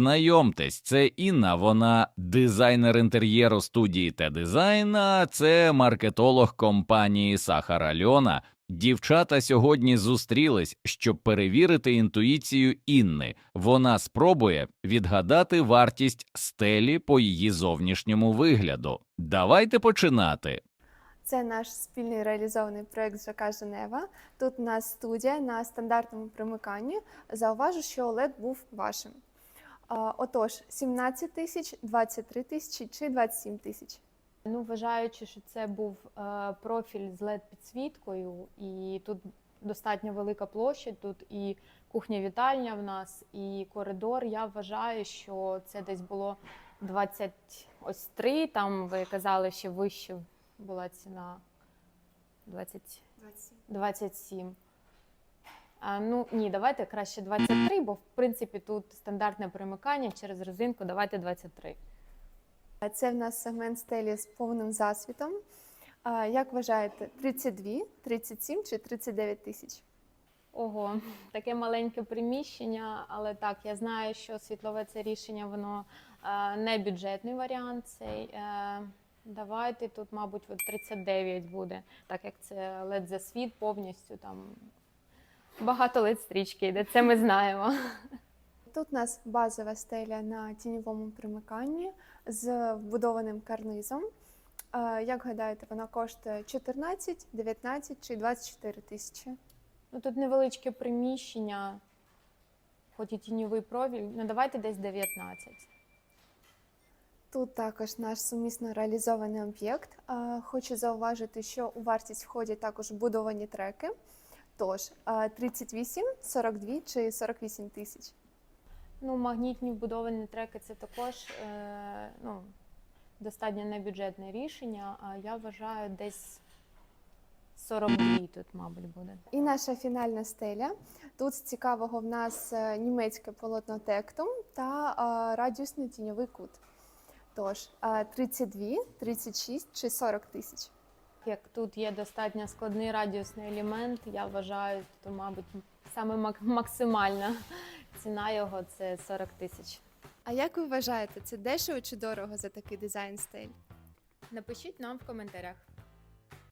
Знайомтесь, це Інна. Вона дизайнер інтер'єру студії та дизайн, а це маркетолог компанії Сахар Альона. Дівчата сьогодні зустрілись, щоб перевірити інтуїцію Інни. Вона спробує відгадати вартість стелі по її зовнішньому вигляду. Давайте починати. Це наш спільний реалізований проект ЖК Женева. Тут у нас студія на стандартному примиканні. Зауважу, що OLED був вашим. Отож, 17 тисяч, 23 тисячі чи 27 тисяч. Ну, вважаючи, що це був е, профіль з led підсвіткою, і тут достатньо велика площа, тут і кухня-вітальня в нас, і коридор. Я вважаю, що це десь було 23, там ви казали, що вище була ціна 20, 27. 27. А, ну ні, давайте краще 23, бо в принципі тут стандартне примикання через резинку. Давайте 23. Це в нас сегмент стелі з повним засвітом. А, Як вважаєте, 32, 37 чи 39 тисяч? Ого, таке маленьке приміщення, але так, я знаю, що світлове це рішення, воно е, не бюджетний варіант. Цей. Е, давайте тут, мабуть, от 39 буде, так як це led засвіт повністю там багато led стрічки йде, це ми знаємо. Тут у нас базова стеля на тіньовому примиканні з вбудованим карнизом. Як гадаєте, вона коштує 14, 19 чи 24 тисячі? Ну тут невеличке приміщення, хоч і тіньовий провіль, ну давайте десь 19. Тут також наш сумісно реалізований об'єкт. Хочу зауважити, що у вартість входять також вбудовані треки. Тож а, 38, 42 чи 48 тисяч. Ну, магнітні вбудовані треки це також е, ну, достатньо небюджетне рішення, а я вважаю десь 42 тут, мабуть, буде. І наша фінальна стеля. Тут з цікавого в нас е, німецьке полотно тектум та а, радіусний тіньовий кут. Тож а, 32, 36 чи 40 тисяч. Як тут є достатньо складний радіусний елемент, я вважаю, то, мабуть, саме максимальна ціна його це 40 тисяч. А як ви вважаєте, це дешево чи дорого за такий дизайн стиль? Напишіть нам в коментарях.